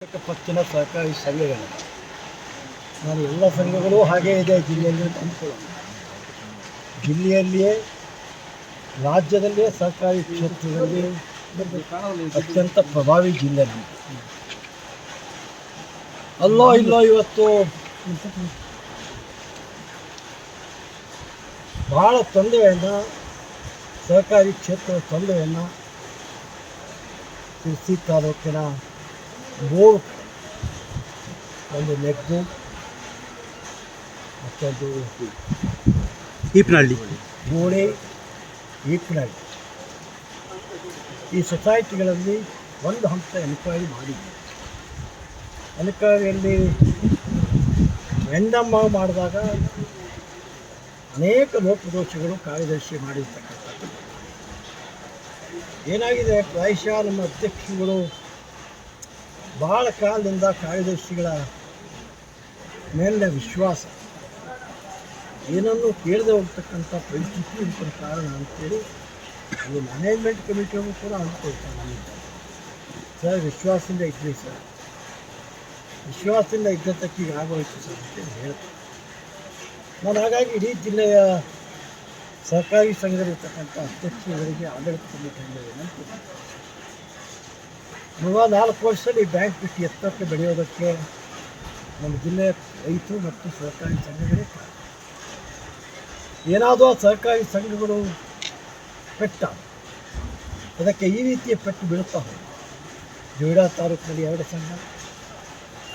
ಪತ್ತಿನ ಸಹಕಾರಿ ಸಂಘಗಳು. ನಾನು ಎಲ್ಲ ಸಂಘಗಳು ಹಾಗೇ ಇದೆ ಜಿಲ್ಲೆಯಲ್ಲಿ ಜಿಲ್ಲೆಯಲ್ಲಿಯೇ, ರಾಜ್ಯದಲ್ಲಿಯೇ ಸಹಕಾರಿ ಕ್ಷೇತ್ರದಲ್ಲಿ ಅತ್ಯಂತ ಪ್ರಭಾವಿ ಜಿಲ್ಲೆಯಲ್ಲಿ. ಅಲ್ಲೋ ಇಲ್ಲೋ ಇವತ್ತು ಬಹಳ ತೊಂದರೆಯನ್ನು ಸಹಕಾರಿ ಕ್ಷೇತ್ರದ ತೊಂದರೆಯನ್ನು ತಿರುಸಿ ತಾಲೂಕಿನ ಮೂರು ಒಂದು ನೆಗ್ದು ಮತ್ತೊಂದು ಈಪನಹಳ್ಳಿ ಗೋಡೆ ಈಪನಹಳ್ಳಿ ಈ ಸೊಸೈಟಿಗಳಲ್ಲಿ ಒಂದು ಹಂತ ಎನ್ಕ್ವೈರಿ ಮಾಡಿದ್ವಿ. ಎನ್ಕ್ವೈರಿಯಲ್ಲಿ ವೆಂಡಮ್ಮ ಮಾಡಿದಾಗ ಅನೇಕ ಲೋಪದೋಷಗಳು ಕಾರ್ಯದರ್ಶಿ ಮಾಡಿರ್ತಕ್ಕಂಥದ್ದು. ಏನಾಗಿದೆ? ಪ್ರಾಯಶಃ ನಮ್ಮ ಅಧ್ಯಕ್ಷರುಗಳು ಬಹಳ ಕಾಲದಿಂದ ಕಾರ್ಯದರ್ಶಿಗಳ ಮೇಲೆ ವಿಶ್ವಾಸ. ಏನನ್ನು ಕೇಳದೆ ಹೋಗ್ತಕ್ಕಂಥ ಪರಿಸ್ಥಿತಿ ಇದಕ್ಕೆ ಕಾರಣ ಅಂತೇಳಿ ಅಲ್ಲಿ ಮ್ಯಾನೇಜ್ಮೆಂಟ್ ಕಮಿಟಿಯವರು ಕೂಡ ಅಂದ್ಕೊಳ್ತಾರೆ ನಮಗೆ ಸರ್, ವಿಶ್ವಾಸದಿಂದ ಇದ್ವಿ ಸರ್. ವಿಶ್ವಾಸದಿಂದ ಇದ್ದದ್ದಕ್ಕೆ ಈಗ ಆಗೋಯ್ತು ಸರ್ ಅಂತ ಹೇಳ್ತಾರೆ. ನಾನು ಹಾಗಾಗಿ ಇಡೀ ಜಿಲ್ಲೆಯ ಸಹಕಾರಿ ಸಂಘದಲ್ಲಿರ್ತಕ್ಕಂಥ ಅಧ್ಯಕ್ಷರಿಗೆ ಆಡಳಿತ ಕಮಿಟಿಯಿಂದ ವಿನಂತಿ ಮುಂದಿನ ನಾಲ್ಕು ವರ್ಷದಲ್ಲಿ ಬ್ಯಾಂಕ್ ಬಿಟ್ಟು ಎತ್ತರಕ್ಕೆ ಬೆಳೆಯೋದಕ್ಕೆ ನಮ್ಮ ಜಿಲ್ಲೆಯ ರೈತರು ಮತ್ತು ಸಹಕಾರಿ ಸಂಘಗಳೇ ಏನಾದರೂ ಸಹಕಾರಿ ಸಂಘಗಳು ಪೆಟ್ಟ. ಅದಕ್ಕೆ ಈ ರೀತಿಯ ಪೆಟ್ಟು ಬೀಳುತ್ತಾ ಹೋಗಿ ಜೋಯಿಡಾ ತಾಲೂಕಿನಲ್ಲಿ ಎರಡು ಸಂಘ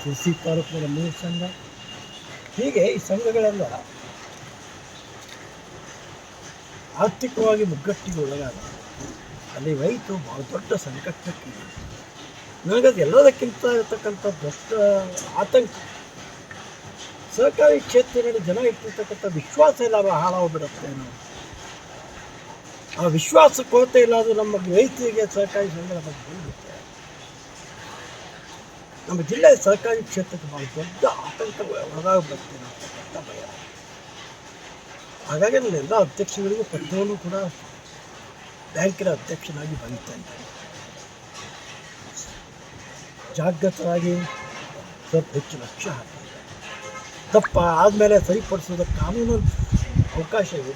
ಕೃಷಿ ತಾಲೂಕಿನಲ್ಲಿ ಮೂರು ಸಂಘ. ಹೀಗೆ ಈ ಸಂಘಗಳೆಲ್ಲ ಆರ್ಥಿಕವಾಗಿ ಮುಗ್ಗಟ್ಟಿಗೆ ಒಳಗಾದ. ಅಲ್ಲಿ ರೈತರು ಬಹಳ ದೊಡ್ಡ ಸಂಕಷ್ಟಕ್ಕೆ ನನಗದು ಎಲ್ಲದಕ್ಕಿಂತ ಇರತಕ್ಕಂಥ ದೊಡ್ಡ ಆತಂಕ. ಸಹಕಾರಿ ಕ್ಷೇತ್ರದಲ್ಲಿ ಜನ ಇಟ್ಟಿರ್ತಕ್ಕಂಥ ವಿಶ್ವಾಸ ಇಲ್ಲ ಹಾಳಾಗ್ಬಿಡುತ್ತೆ ಅನ್ನೋ ಆ ವಿಶ್ವಾಸ ಕೊರತೆ ಇಲ್ಲದ ನಮ್ಮ ರೈತರಿಗೆ ಸಹಕಾರಿ ಸಂಘದ ಬಗ್ಗೆ ಬಂದಿರುತ್ತೆ ನಮ್ಮ ಜಿಲ್ಲೆ ಸರ್ಕಾರಿ ಕ್ಷೇತ್ರಕ್ಕೆ ಬಹಳ ದೊಡ್ಡ ಆತಂಕ ಒಳಗಾಗ್ಬಿಡುತ್ತೆ ಅಂತಕ್ಕಂಥ ಭಯ. ಹಾಗಾಗಿ ನಾನು ಎಲ್ಲ ಅಧ್ಯಕ್ಷಗಳಿಗೂ ಪತ್ರವನ್ನು ಕೂಡ ಬ್ಯಾಂಕಿನ ಅಧ್ಯಕ್ಷನಾಗಿ ಬಂದಿದ್ದೇನೆ ಜಾಗೃತರಾಗಿ ಸ್ವಲ್ಪ ಹೆಚ್ಚು ಲಕ್ಷ್ಯ ಹಾಕಿ. ತಪ್ಪ ಆದಮೇಲೆ ಸರಿಪಡಿಸೋದಕ್ಕೆ ಕಾನೂನು ಅವಕಾಶ ಇದೆ.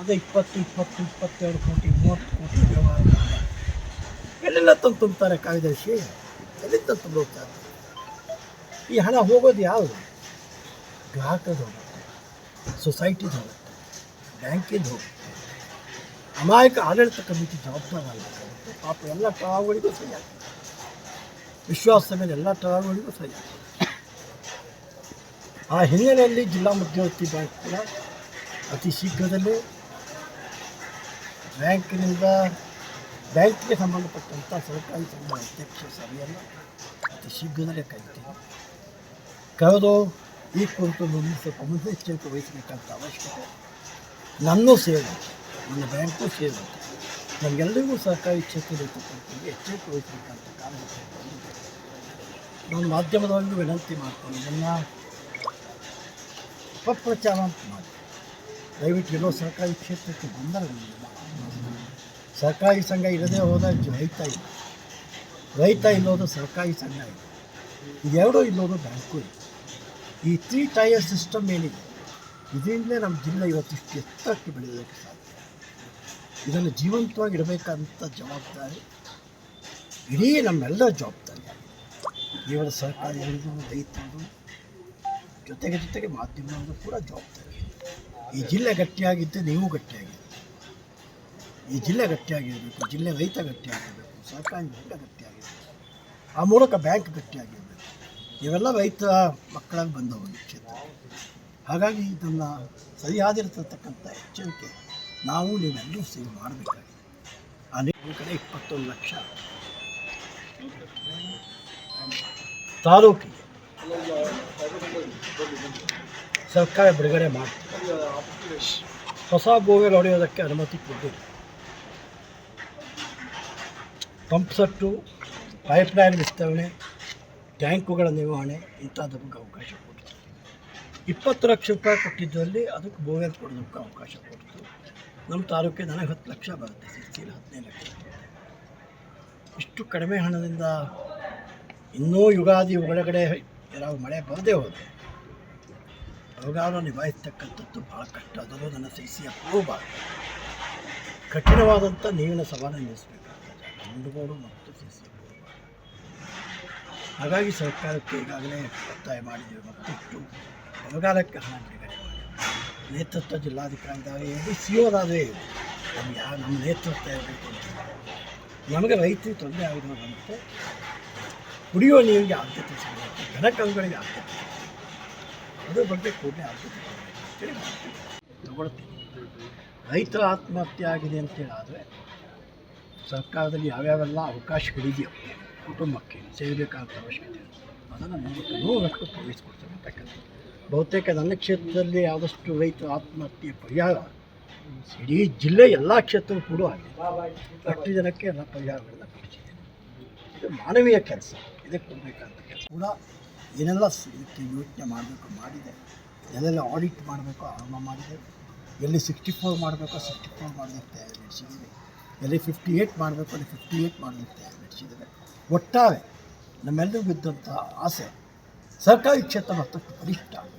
ಅದೇ ಇಪ್ಪತ್ತು ಇಪ್ಪತ್ತು, ಇಪ್ಪತ್ತೆರಡು ಕೋಟಿ, ಮೂವತ್ತು ಕೋಟಿ ವ್ಯವಹಾರ ಎಲ್ಲೆಲ್ಲ ತಂದು ತುಂಬ್ತಾರೆ ಕಾರ್ಯದರ್ಶಿ ಎಲ್ಲಿಂದ ತಂದು ಹೋಗ್ತಾರೆ? ಈ ಹಣ ಹೋಗೋದು ಯಾವುದು? ಗ್ರಾಹಕದ ಹೋಗುತ್ತೆ, ಸೊಸೈಟಿದು ಹೋಗುತ್ತೆ, ಬ್ಯಾಂಕಿಂದ ಹೋಗುತ್ತೆ. ಅಮಾಯಕ ಆಡಳಿತ ಕಮಿಟಿ ಜವಾಬ್ದಾರ ಪಾಪ ಎಲ್ಲ ಟಳಾವಳಿಗೂ ಸರಿ ಆಗ್ತದೆ ವಿಶ್ವಾಸದ ಮೇಲೆ ಎಲ್ಲ ಚಳವಳಿಗೂ ಸರಿ ಆ ಹಿನ್ನೆಲೆಯಲ್ಲಿ ಜಿಲ್ಲಾ ಮಧ್ಯವರ್ತಿ ಬ್ಯಾಂಕ್ ಕೂಡ ಅತಿ ಶೀಘ್ರದಲ್ಲೇ ಬ್ಯಾಂಕಿನಿಂದ ಬ್ಯಾಂಕ್ಗೆ ಸಂಬಂಧಪಟ್ಟಂಥ ಸರ್ಕಾರಿ ಸಂಘ ಅಧ್ಯಕ್ಷ ಸಭೆಯನ್ನು ಅತಿ ಶೀಘ್ರದಲ್ಲೇ ಕರಿತೀವಿ ಕರೆದು ಈ ಕುರಿತು ಮುಂದೆ ಸ್ವಲ್ಪ ಮುನ್ನೆಚ್ಚರಿಕೆ ವಹಿಸಬೇಕಂತ ಅವಶ್ಯಕತೆ. ನನ್ನೂ ಸೇವೆ ನನ್ನ ಬ್ಯಾಂಕು ಸೇವೆ ನಮಗೆಲ್ಲರಿಗೂ ಸರ್ಕಾರಿ ಕ್ಷೇತ್ರದಲ್ಲಿ ಎಚ್ಚರಿಕೆ ವಹಿಸಬೇಕಂತ ಕಾರಣ ನಾನು ಮಾಧ್ಯಮದವರಿಗೂ ವಿನಂತಿ ಮಾಡ್ತೀನಿ, ನನ್ನ ಅಪಪ್ರಚಾರ ಅಂತ ಮಾಡಿ. ದಯವಿಟ್ಟು ಎಲ್ಲೋ ಸರ್ಕಾರಿ ಕ್ಷೇತ್ರಕ್ಕೆ ಬಂದರೆ ಸರ್ಕಾರಿ ಸಂಘ ಇರದೇ ಹೋದಾಗ ರೈತ ಇಲ್ಲ. ರೈತ ಇಲ್ಲೋದು ಸರ್ಕಾರಿ ಸಂಘ ಇದೆ ಇದೆರಡೂ ಇಲ್ಲೋದು ಬ್ಯಾಂಕು ಇಲ್ಲ. ಈ ತ್ರೀ ಟೈರ್ ಸಿಸ್ಟಮ್ ಏನಿದೆ, ಇದರಿಂದಲೇ ನಮ್ಮ ಜಿಲ್ಲೆ ಇವತ್ತಿಷ್ಟು ಎತ್ತರಕ್ಕೆ ಬೆಳೆಯೋದಕ್ಕೆ ಸಾಧ್ಯ. ಇದನ್ನು ಜೀವಂತವಾಗಿ ಇಡಬೇಕಂತ ಜವಾಬ್ದಾರಿ ಇಡೀ ನಮ್ಮೆಲ್ಲರ ಜವಾಬ್ದಾರಿ. ಕೇವಲ ಸರ್ಕಾರಿಗಳಿಗೂ ರೈತರು, ಜೊತೆಗೆ ಜೊತೆಗೆ ಮಾಧ್ಯಮದವರು ಕೂಡ ಜವಾಬ್ದಾರಿ. ಈ ಜಿಲ್ಲೆ ಗಟ್ಟಿಯಾಗಿದ್ದು ನೀವು ಗಟ್ಟಿಯಾಗಿದ್ದೀರಿ. ಈ ಜಿಲ್ಲೆ ಗಟ್ಟಿಯಾಗಿರಬೇಕು, ಜಿಲ್ಲೆ ರೈತ ಗಟ್ಟಿಯಾಗಿರಬೇಕು, ಸರ್ಕಾರಿ ವರ್ಗ ಗಟ್ಟಿಯಾಗಿರಬೇಕು, ಆ ಮೂಲಕ ಬ್ಯಾಂಕ್ ಗಟ್ಟಿಯಾಗಿರಬೇಕು. ಇವೆಲ್ಲ ರೈತ ಮಕ್ಕಳಾಗಿ ಬಂದವರು ಕ್ಷೇತ್ರ ಹಾಗಾಗಿ ಇದನ್ನು ಸರಿಯಾದಿರತಕ್ಕಂಥ ಎಚ್ಚರಿಕೆ ನಾವು ನೀವೆಲ್ಲರೂ ಸೇವ್ ಮಾಡಬೇಕಾಗಿದೆ. ಅನೇಕ ಕಡೆ ಇಪ್ಪತ್ತೊಂದು ಲಕ್ಷ. ತಾಲೂಕಿಗೆ ಸರ್ಕಾರ ಬಿಡುಗಡೆ ಮಾಡ್ತದೆ. ಹೊಸ ಬೋವೆಲ್ ಹೊಡೆಯೋದಕ್ಕೆ ಅನುಮತಿ ಕೊಟ್ಟಿಲ್ಲ ಪಂಪ್ ಸೆಟ್ಟು ಪೈಪ್ಲೈನ್ ವಿಸ್ತರಣೆ, ಟ್ಯಾಂಕುಗಳ ನಿರ್ವಹಣೆ, ಇಂಥದ್ದಕ್ಕೆ ಅವಕಾಶ ಕೊಡ್ತು ಇಪ್ಪತ್ತು ಲಕ್ಷ ರೂಪಾಯಿ ಕೊಟ್ಟಿದ್ದಲ್ಲಿ ಅದಕ್ಕೆ ಬೋವೆಲ್ ಕೊಡೋದಕ್ಕೆ ಅವಕಾಶ ಕೊಡ್ತು ನಮ್ಮ ತಾಲೂಕಿಗೆ ನನಗೆ ಹತ್ತು ಲಕ್ಷ ಬರುತ್ತೆ ಸಿಕ್ಕಿಲ್ಲ ಹದಿನೈದು ಲಕ್ಷ. ಇಷ್ಟು ಕಡಿಮೆ ಹಣದಿಂದ ಇನ್ನೂ ಯುಗಾದಿ ಒಳಗಡೆ ಯಾರು ಮಳೆ ಬರದೇ ಹೋದೆ ರೋಗಾನ ನಿಭಾಯಿಸ್ತಕ್ಕಂಥದ್ದು ಭಾಳ ಕಷ್ಟ. ಅದನ್ನು ನನ್ನ ಸಹಿಸಿಯ ಬಾ ಕಠಿಣವಾದಂಥ ನೀರಿನ ಸವಾಲು ನಿಲ್ಲಿಸಬೇಕಾಗ್ತದೆ ಮುಂಡುಗೋಡು ಮತ್ತು ಸಿಸಿ ಹಾಗಾಗಿ ಸರ್ಕಾರಕ್ಕೆ ಈಗಾಗಲೇ ಒತ್ತಾಯ ಮಾಡಿದ್ದೇವೆ. ಮತ್ತಿಷ್ಟು ಬರಗಾಲಕ್ಕೆ ಹಣ ನೇತೃತ್ವ ಜಿಲ್ಲಾಧಿಕಾರಿದಾವೆ ಹೇಳಿ ಸಿ ಓದಾದರೆ ನಮ್ಗೆ ಯಾವ ನಮ್ಮ ನೇತೃತ್ವ ಇರಬೇಕು ಅಂತ ನಮಗೆ ರೈತರಿಗೆ ತೊಂದರೆ ಆಗಿರೋದಂತೆ ಕುಡಿಯುವ ನೀರಿಗೆ ಆದ್ಯತೆ ಸಿಗಬೇಕು ಘನಕಲುಗಳಿಗೆ ಆದ್ಯತೆ. ಅದ್ರ ಬಗ್ಗೆ ಕೂಡಲೇ ಆದ್ಯತೆ ತಗೊಳ್ತೀವಿ ರೈತರ ಆತ್ಮಹತ್ಯೆ ಆಗಿದೆ ಅಂತೇಳಾದರೆ ಸರ್ಕಾರದಲ್ಲಿ ಯಾವ್ಯಾವೆಲ್ಲ ಅವಕಾಶಗಳಿದೆಯೋ, ಕುಟುಂಬಕ್ಕೆ ಸೇರಬೇಕಾದ ಅವಶ್ಯಕತೆ. ಅದನ್ನು ನೂರಕ್ಕೆ ನೂರಷ್ಟು ತೊಡಗಿಸ್ಕೊಡ್ತಕ್ಕಂಥದ್ದು ಬಹುತೇಕ ನನ್ನ ಕ್ಷೇತ್ರದಲ್ಲಿ ಆದಷ್ಟು ರೈತರ ಆತ್ಮಹತ್ಯೆ ಪರಿಹಾರ. ಇಡೀ ಜಿಲ್ಲೆ ಎಲ್ಲ ಕ್ಷೇತ್ರವೂ ಕೂಡ ಆಗಿದೆ. ಅಷ್ಟು ಜನಕ್ಕೆ ಎಲ್ಲ ಪರಿಹಾರಗಳನ್ನ ಕೊಡಿಸಿದ್ದೇನೆ. ಇದು ಮಾನವೀಯ ಕೆಲಸ. ಇದಕ್ಕೆ ಕೊಡಬೇಕಂತ ಕೆಲಸ ಕೂಡ ಏನೆಲ್ಲ ಇದಕ್ಕೆ ಯೋಚನೆ ಮಾಡಬೇಕು, ಮಾಡಿದೆ. ಎಲ್ಲೆಲ್ಲ ಆಡಿಟ್ ಮಾಡಬೇಕು, ಆರಂಭ ಮಾಡಿದೆ. ಎಲ್ಲಿ ಸಿಕ್ಸ್ಟಿ ಫೋರ್ ಮಾಡಬೇಕು ಸಿಕ್ಸ್ಟಿ ಫೋರ್ ಮಾಡೋದಕ್ಕೆ ತಯಾರಿ ನಡೆಸಿದ್ದೀವಿ ಎಲ್ಲಿ ಫಿಫ್ಟಿ ಏಯ್ಟ್ ಮಾಡಬೇಕು, ಅಲ್ಲಿ ಫಿಫ್ಟಿ ಏಯ್ಟ್ ಮಾಡೋದಕ್ಕೆ ತಯಾರಿ ನಡೆಸಿದ್ದೇವೆ ಒಟ್ಟಾರೆ ನಮ್ಮೆಲ್ಲರಿಗೂ ಇದ್ದಂಥ ಆಸೆ ಸರ್ಕಾರಿ ಕ್ಷೇತ್ರ ಮತ್ತಷ್ಟು ಅದು